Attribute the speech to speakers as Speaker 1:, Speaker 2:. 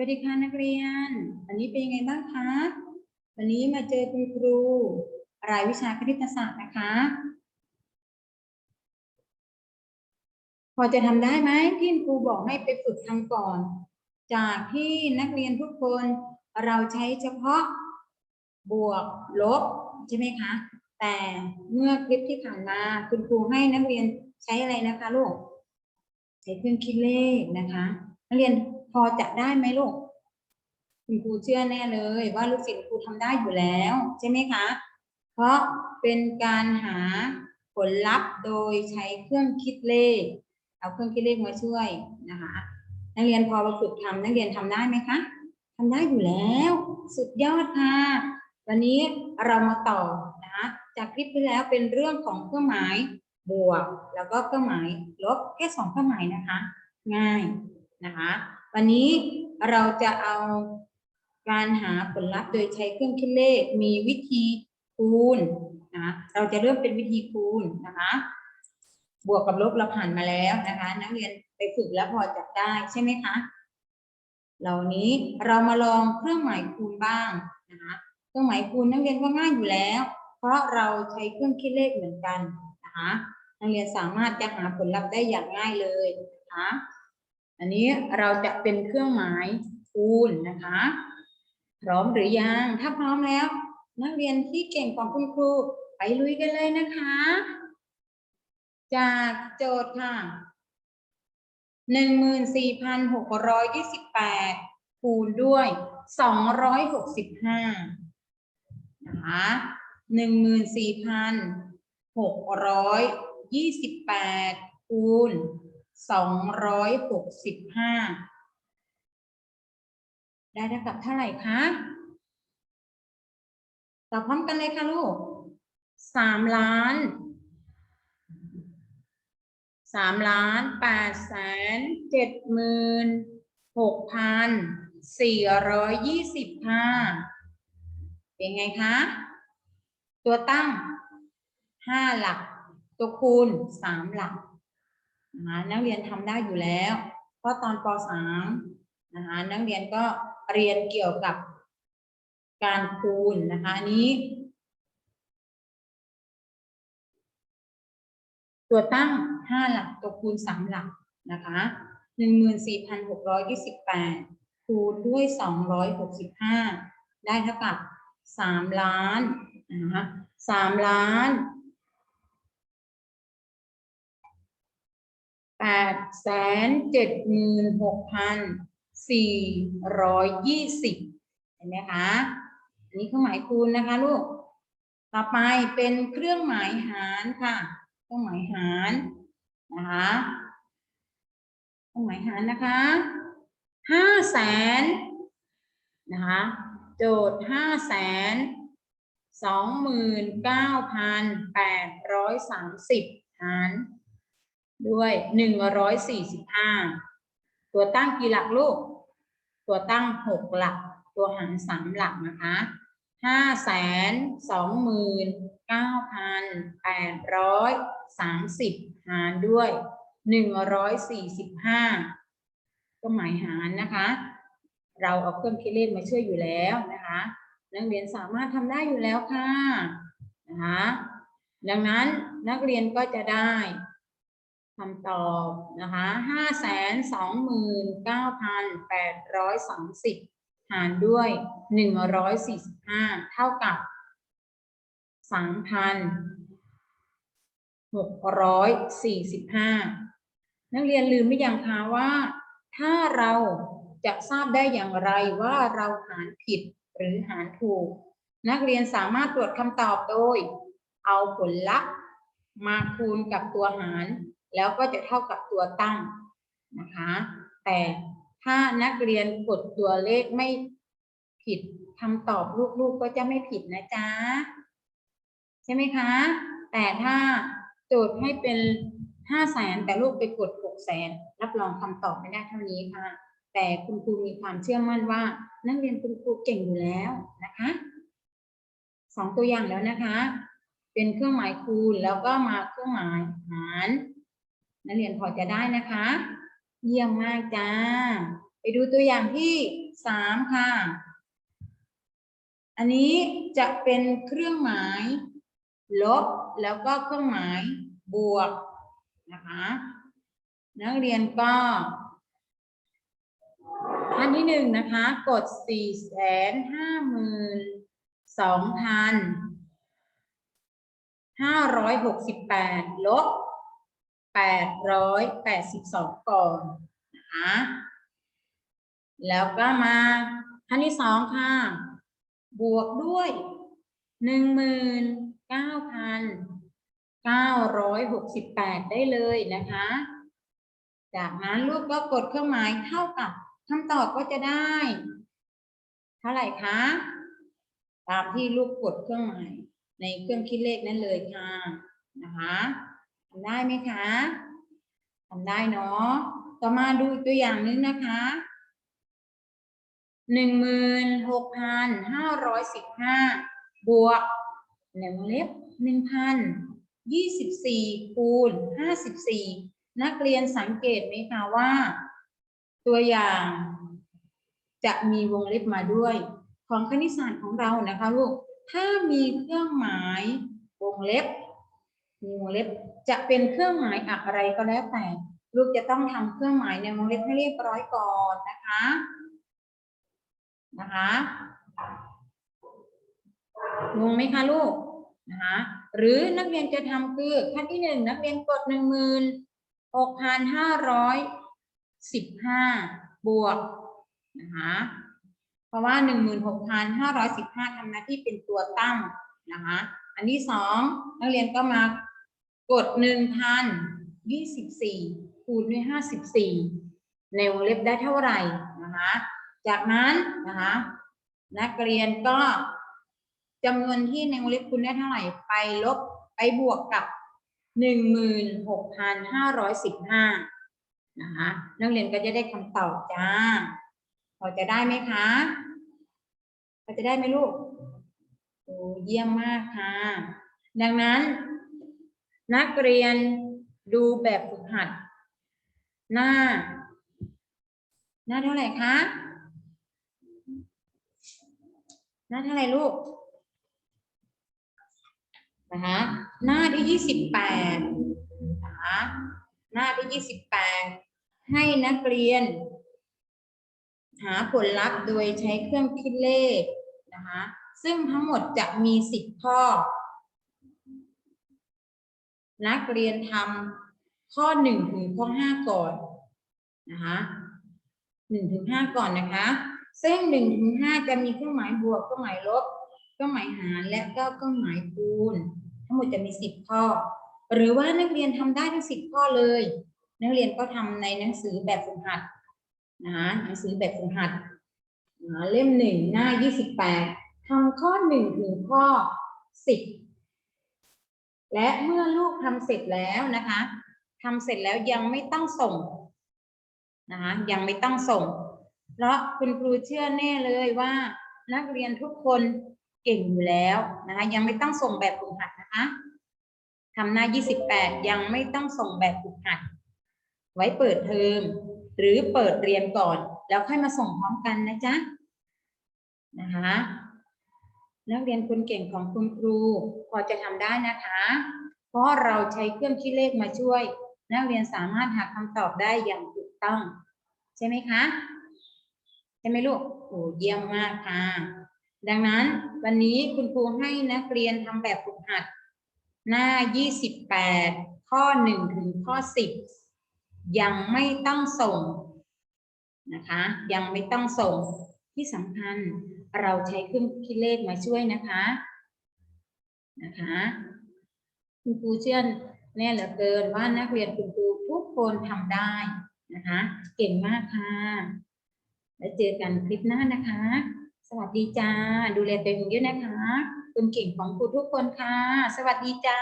Speaker 1: วัสดีค่ะนักเรียน วันนี้เป็นยังไงบ้างคะ วันนี้มาเจอคุณครูรายวิชาคณิตศาสตร์นะคะ พอจะทำได้ไหมที่ครูบอกให้ไปฝึกทำก่อน จากที่นักเรียนทุกคนเราใช้เฉพาะบวกลบใช่ไหมคะ แต่เมื่อคลิปที่ผ่านมาคุณครูให้นักเรียนใช้อะไรนะคะลูกใช้เครื่องคิดเลขนะคะ นักเรียน อจะได้ไหมลูกคุณครูเชื่อแน่เลย ว่าลูกศิษย์ครูทำได้อยู่แล้ว ใช่ไหมคะ เพราะเป็นการหาผลลัพธ์โดยใช้เครื่องคิดเลข เอาเครื่องคิดเลขมาช่วยนะคะนักเรียนพอมาฝึกทำนักเรียนทำได้ไหมคะทำได้อยู่แล้ว สุดยอดค่ะ วันนี้เรามาต่อนะคะจากคลิปที่แล้วเป็นเรื่องของเครื่องหมายบวก แล้วก็เครื่องหมายลบแค่สองเครื่องหมายนะคะ ง่ายนะคะ วันนี้เราจะเอาการหาผลลัพธ์โดยใช้เครื่องคิดเลข มีวิธีคูณนะเราจะเริ่มเป็นวิธีคูณนะคะ บวกกับลบเราผ่านมาแล้วนะคะ นักเรียนไปฝึกแล้วพอจับได้ใช่ไหมคะ เหล่านี้เรามาลองเครื่องหมายคูณบ้างนะคะเครื่องหมายคูณนักเรียนก็ง่ายอยู่แล้ว เพราะเราใช้เครื่องคิดเลขเหมือนกันนะคะนักเรียนสามารถจะหาผลลัพธ์ได้อย่างง่ายเลยนะคะ อันนี้เราจะเป็นเครื่องหมายคูณนะคะ พร้อมหรือยัง ถ้าพร้อมแล้ว นักเรียนที่เก่งของคุณครู ไปลุยกันเลยนะคะ จากโจทย์ค่ะหนึ่งหมื่นสี่พันหกร้อยยี่สิบแปดคูณด้วยสองร้อยหกสิบห้านะคะหนึ่งหมื่นสี่พันหกร้อยยี่สิบแปดคูณ สองร้อยหกสิบห้าได้เท่ากับเท่าไหร่คะตอบพร้อมกันเลยค่ะลูกสามล้านสามล้านแปดแสนเจ็ดหมื่นหกพันสี่ร้อยยี่สิบห้าเป็นไงคะ ตัวตั้งห้าหลัก ตัวคูณสามหลัก นะคะนักเรียนทำได้อยู่แล้ว เพราะตอนปสามนะคะนักเรียนก็เรียนเกี่ยวกับการคูณนะคะนี้ตัวตั้งห้าหลักตัวคูณสามหลักนะคะหนึ่งหมื่นสี่พันหกร้อยยี่สิบแปดคูณด้วยสองร้อยหกสิบห้าได้เท่ากับสามล้านนะคะสามล้าน ดแสนเจ็ดหมื่นหกพันสี่ร้อยยี่สิบเห็นไหมคะ อันนี้เครื่องหมายคูณนะคะลูก ต่อไปเป็นเครื่องหมายหารค่ะ เครื่องหมายหารนะคะเครื่องหมายหารนะคะห้าแสนนะคะโจทย์ห้าแสนสองหมื่นเก้าพันแปดร้อยสามสิบหาร ด้วยหนึ่งร้อยสี่สิบห้าตัวตั้งกี่หลักลูก ตัวตั้งหกหลัก ตัวหารสามหลักนะคะห้าแสนสองหมื่นเก้าพันแปดร้อยสามสิบหารด้วยหนึ่งร้อยสี่สิบห้าก็หมายหารนะคะ เราเอาเครื่องคิดเลขมาช่วยอยู่แล้วนะคะนักเรียนสามารถทำได้อยู่แล้วค่ะนะคะดังนั้นนักเรียนก็จะได้ คำตอบนะคะห้าแสนสองหมื่นเก้าพันแปดร้อยสามสิบหารด้วยหนึ่งร้อยสี่สิบห้าเท่ากับสามพันหกร้อยสี่สิบห้านักเรียนลืมไม่ยังคะว่า ถ้าเราจะทราบได้อย่างไรว่าเราหารผิดหรือหารถูก นักเรียนสามารถตรวจคำตอบโดย เอาผลลัพธ์มาคูณกับตัวหาร แล้วก็จะเท่ากับตัวตั้งนะคะ แต่ถ้านักเรียนกดตัวเลขไม่ผิดคำตอบลูกๆก็จะไม่ผิดนะจ๊ะ ใช่ไหมคะ แต่ถ้าโจทย์ให้เป็นห้าแสนแต่ลูกไปกดหกแสนรับรองคำตอบไม่ได้เท่านี้ค่ะ แต่คุณครูมีความเชื่อมั่นว่า นักเรียนคุณครูเก่งอยู่แล้วนะคะสองตัวอย่างแล้วนะคะ เป็นเครื่องหมายคูณแล้วก็มาเครื่องหมายหาร นักเรียนพอจะได้นะคะ เยี่ยมมากจ้า ไปดูตัวอย่างที่สามค่ะ อันนี้จะเป็นเครื่องหมาย ลบแล้วก็เครื่องหมายบวกนะคะนักเรียนก็ อันที่หนึ่งนะคะ กดสี่แสนห้าหมื่นสองพันห้าร้อยหกสิบแปดลบ แปดร้อยแปดสิบสองก่อนนะคะแล้วก็มาอันที่สองค่ะ บวกด้วยหนึ่งหมื่นเก้าพันเก้าร้อยหกสิบแปดได้เลยนะคะ จากนั้นลูกก็กดเครื่องหมายเท่ากับคำตอบก็จะได้ เท่าไหร่คะตามที่ลูกกดเครื่องหมายในเครื่องคิดเลขนั้นเลยค่ะนะคะำได้ไหมคะทำได้เนาะ ต่อมาดูอีกตัวอย่างหนึงนะคะหนึ่งหมื่นหกพันห้าร้อยสิบห้าบวกในวงเล็บหนึ่งพันยี่สิบสี่คูณห้าสิบสี่นักเรียนสังเกตไหมคะว่า ตัวอย่างจะมีวงเล็บมาด้วย ของคณิตศาสตร์ของเรานะคะลูก ถ้ามีเครื่องหมายวงเล็บ มีวงเล็บจะเป็นเครื่องหมายอะไรก็แล้วแต่ ลูกจะต้องทำเครื่องหมายในวงเล็บให้เรียบร้อยก่อนนะคะ นะคะงงไหมคะลูกนะคะหรือนักเรียนจะทำคือขั้นที่หนึ่งนักเรียนกดหนึ่งหมื่นหกพันห้าร้อยสิบห้าบวกนะคะเพราะว่าหนึ่งหมื่นหกพันห้าร้อยสิบห้าทำหน้าที่เป็นตัวตั้งนะคะอันที่สองนักเรียนก็มา กดหนึ่งพันยี่สิบสี่คูณด้วยห้าสิบสี่ในวงเล็บได้เท่าไหร่นะคะ จากนั้นนะคะนักเรียนก็จำนวนที่ในวงเล็บคูณได้เท่าไหร่ไปลบไปบวกกับหนึ่งหมื่นหกพันห้าร้อยสิบห้านะคะนักเรียนก็จะได้คำตอบจ้าพอจะได้ไหมคะพอจะได้ไหมลูกโอ้เยี่ยมมากค่ะ ดังนั้น นักเรียนดูแบบฝึกหัด หน้า หน้าเท่าไหร่คะ หน้าเท่าไหร่ลูกนะคะหน้าที่ยี่สิบแปดนะคะหน้าที่ยี่สิบแปดให้นักเรียน หาผลลัพธ์โดยใช้เครื่องคิดเลขนะคะซึ่งทั้งหมดจะมีสิบข้อ นักเรียนทำข้อหนึ่งถึงข้อห้าก่อนนะคะหนึ่งถึงห้าก่อนนะคะ ซึ่งหนึ่งถึงห้าจะมีเครื่องหมายบวกเครื่องหมายลบเครื่องหมายหารและก็เครื่องหมายคูณ ทั้งหมดจะมีสิบข้อ หรือว่านักเรียนทำได้ทั้งสิบข้อเลย นักเรียนก็ทำในหนังสือแบบฝึกหัดนะคะหนังสือแบบฝึกหัดนะเล่มหนึ่งหน้ายี่สิบแปดทำข้อหนึ่งถึงข้อสิบ และเมื่อลูกทำเสร็จแล้วนะคะทำเสร็จแล้วยังไม่ต้องส่งนะคะยังไม่ต้องส่ง เพราะคุณครูเชื่อแน่เลยว่า นักเรียนทุกคนเก่งอยู่แล้วนะคะยังไม่ต้องส่งแบบฝึกหัดนะคะทำหน้ายี่สิบแปดยังไม่ต้องส่งแบบฝึกหัด ไว้เปิดเทอมหรือเปิดเรียนก่อน แล้วค่อยมาส่งพร้อมกันนะจ๊ะนะคะ นักเรียนคนเก่งของคุณครู พอจะทำได้นะคะ เพราะเราใช้เครื่องคิดเลขมาช่วย นักเรียนสามารถหาคำตอบได้อย่างถูกต้อง ใช่ไหมคะ ใช่ไหมลูกโอ้เยี่ยมมากค่ะ ดังนั้นวันนี้คุณครูให้นักเรียนทำแบบฝึกหัด หน้า 28 ข้อ 1 ถึงข้อ 10 ยังไม่ต้องส่งนะคะ ยังไม่ต้องส่งที่สำคัญ เราใช้เครื่องคิดเลขมาช่วยนะคะนะคะคุณครูเชื่อแน่เหลือเกินว่านักเรียนคุณครูทุกคนทำได้นะคะ เก่งมากค่ะ แล้วเจอกันคลิปหน้านะคะ สวัสดีจ้า ดูแลตัวเองเยอะนะคะคุณเก่งของครูทุกคนค่ะ สวัสดีจ้า